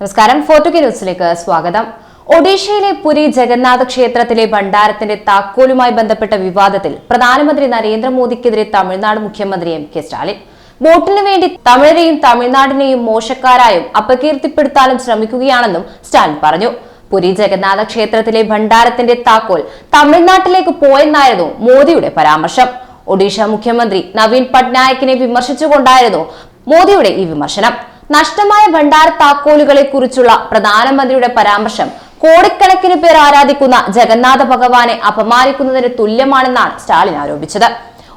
നമസ്കാരം. ഫോർട്ടുഗി ന്യൂസിലേക്ക് സ്വാഗതം. ഒഡീഷയിലെ പുരി ജഗന്നാഥ ക്ഷേത്രത്തിലെ ഭണ്ഡാരത്തിന്റെ താക്കോലുമായി ബന്ധപ്പെട്ട വിവാദത്തിൽ പ്രധാനമന്ത്രി നരേന്ദ്രമോദിക്കെതിരെ തമിഴ്നാട് മുഖ്യമന്ത്രി എം കെ സ്റ്റാലിൻ. വോട്ടിനു വേണ്ടി തമിഴരെയും തമിഴ്നാടിനെയും മോശക്കാരായും അപകീർത്തിപ്പെടുത്താനും ശ്രമിക്കുകയാണെന്നും സ്റ്റാലിൻ പറഞ്ഞു. പുരി ജഗന്നാഥ ക്ഷേത്രത്തിലെ ഭണ്ഡാരത്തിന്റെ താക്കോൽ തമിഴ്നാട്ടിലേക്ക് പോയെന്നായിരുന്നു മോദിയുടെ പരാമർശം. ഒഡീഷ മുഖ്യമന്ത്രി നവീൻ പട്നായിക്കിനെ വിമർശിച്ചുകൊണ്ടായിരുന്നു മോദിയുടെ ഈ വിമർശനം. നഷ്ടമായ ഭണ്ഡാർ താക്കോലുകളെ കുറിച്ചുള്ള പ്രധാനമന്ത്രിയുടെ പരാമർശം കോടിക്കണക്കിന് പേർ ആരാധിക്കുന്ന ജഗന്നാഥ ഭഗവാനെ അപമാനിക്കുന്നതിന് തുല്യമാണെന്നാണ് സ്റ്റാലിൻ ആരോപിച്ചത്.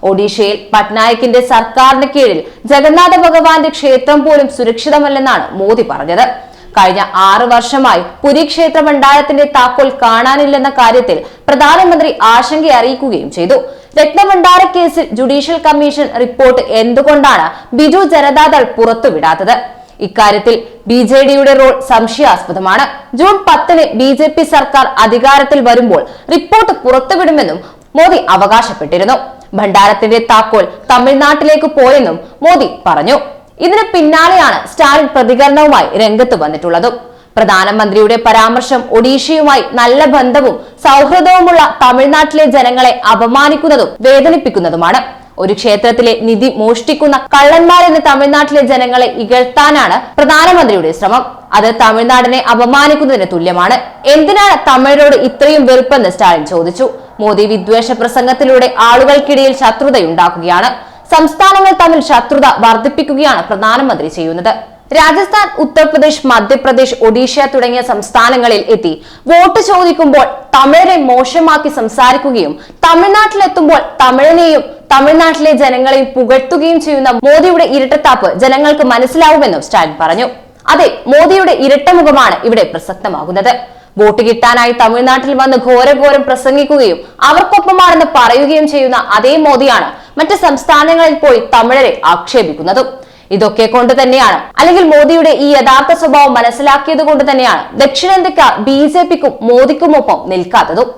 ഒഡീഷയിൽ പട്നായിക്കിന്റെ സർക്കാരിന് കീഴിൽ ജഗന്നാഥ ഭഗവാന്റെ ക്ഷേത്രം പോലും സുരക്ഷിതമല്ലെന്നാണ് മോദി പറഞ്ഞത്. കഴിഞ്ഞ ആറു വർഷമായി പുരി ക്ഷേത്ര ഭണ്ഡാരത്തിന്റെ താക്കോൽ കാണാനില്ലെന്ന കാര്യത്തിൽ പ്രധാനമന്ത്രി ആശങ്ക അറിയിക്കുകയും ചെയ്തു. രത്നഭണ്ഡാര കേസിൽ ജുഡീഷ്യൽ കമ്മീഷൻ റിപ്പോർട്ട് എന്തുകൊണ്ടാണ് ബിജു ജനതാദൾ പുറത്തുവിടാത്തത്? ഇക്കാര്യത്തിൽ ബി ജെ ഡിയുടെ റോൾ സംശയാസ്പദമാണ്. ജൂൺ പത്തിന് ബി ജെ പി സർക്കാർ അധികാരത്തിൽ വരുമ്പോൾ റിപ്പോർട്ട് പുറത്തുവിടുമെന്നും മോദി അവകാശപ്പെട്ടിരുന്നു. ഭണ്ഡാരത്തിന്റെ താക്കോൽ തമിഴ്നാട്ടിലേക്ക് പോയെന്നും മോദി പറഞ്ഞു. ഇതിന് പിന്നാലെയാണ് സ്റ്റാലിൻ പ്രതികരണവുമായി രംഗത്ത് വന്നിട്ടുള്ളതും. പ്രധാനമന്ത്രിയുടെ പരാമർശം ഒഡീഷയുമായി നല്ല ബന്ധവും സൗഹൃദവുമുള്ള തമിഴ്നാട്ടിലെ ജനങ്ങളെ അപമാനിക്കുന്നതും വേദനിപ്പിക്കുന്നതുമാണ്. ഒരു ക്ഷേത്രത്തിലെ നിധി മോഷ്ടിക്കുന്ന കള്ളന്മാരെന്ന് തമിഴ്നാട്ടിലെ ജനങ്ങളെ ഇകഴ്ത്താനാണ് പ്രധാനമന്ത്രിയുടെ ശ്രമം. അത് തമിഴ്നാടിനെ അപമാനിക്കുന്നതിന് തുല്യമാണ്. എന്തിനാണ് തമിഴരോട് ഇത്രയും വെറുപ്പെന്ന് സ്റ്റാലിൻ ചോദിച്ചു. മോദി വിദ്വേഷ പ്രസംഗത്തിലൂടെ ആളുകൾക്കിടയിൽ ശത്രുതയുണ്ടാക്കുകയാണ്. സംസ്ഥാനങ്ങൾ തമ്മിൽ ശത്രുത വർദ്ധിപ്പിക്കുകയാണ് പ്രധാനമന്ത്രി ചെയ്യുന്നത്. രാജസ്ഥാൻ ഉത്തർപ്രദേശ് മധ്യപ്രദേശ് ഒഡീഷ തുടങ്ങിയ സംസ്ഥാനങ്ങളിൽ എത്തി. വോട്ട് ചോദിക്കുമ്പോൾ തമിഴരെ മോശമാക്കി സംസാരിക്കുകയും തമിഴ്നാട്ടിലെത്തുമ്പോൾ തമിഴിനെയും തമിഴ്നാട്ടിലെ ജനങ്ങളെയും പുകഴ്ത്തുകയും ചെയ്യുന്ന മോദിയുടെ ഇരട്ടത്താപ്പ് ജനങ്ങൾക്ക് മനസ്സിലാവുമെന്നും സ്റ്റാലിൻ പറഞ്ഞു. അതെ മോദിയുടെ ഇരട്ടമുഖമാണ് ഇവിടെ പ്രസക്തമാകുന്നത്. വോട്ട് കിട്ടാനായി തമിഴ്നാട്ടിൽ വന്ന് ഘോരഘോരം പ്രസംഗിക്കുകയും അവർക്കൊപ്പമാണെന്ന് പറയുകയും ചെയ്യുന്ന അതേ മോദിയാണ് മറ്റ് സംസ്ഥാനങ്ങളിൽ പോയി തമിഴരെ ആക്ഷേപിക്കുന്നതും. ഇതൊക്കെ കൊണ്ട് തന്നെയാണ്. അല്ലെങ്കിൽ മോദിയുടെ ഈ യഥാർത്ഥ സ്വഭാവം മനസ്സിലാക്കിയത് കൊണ്ട് തന്നെയാണ് ദക്ഷിണേന്ത്യക്കാർ ബി ജെ പിക്കും മോദിക്കുമൊപ്പം നിൽക്കാത്തതും.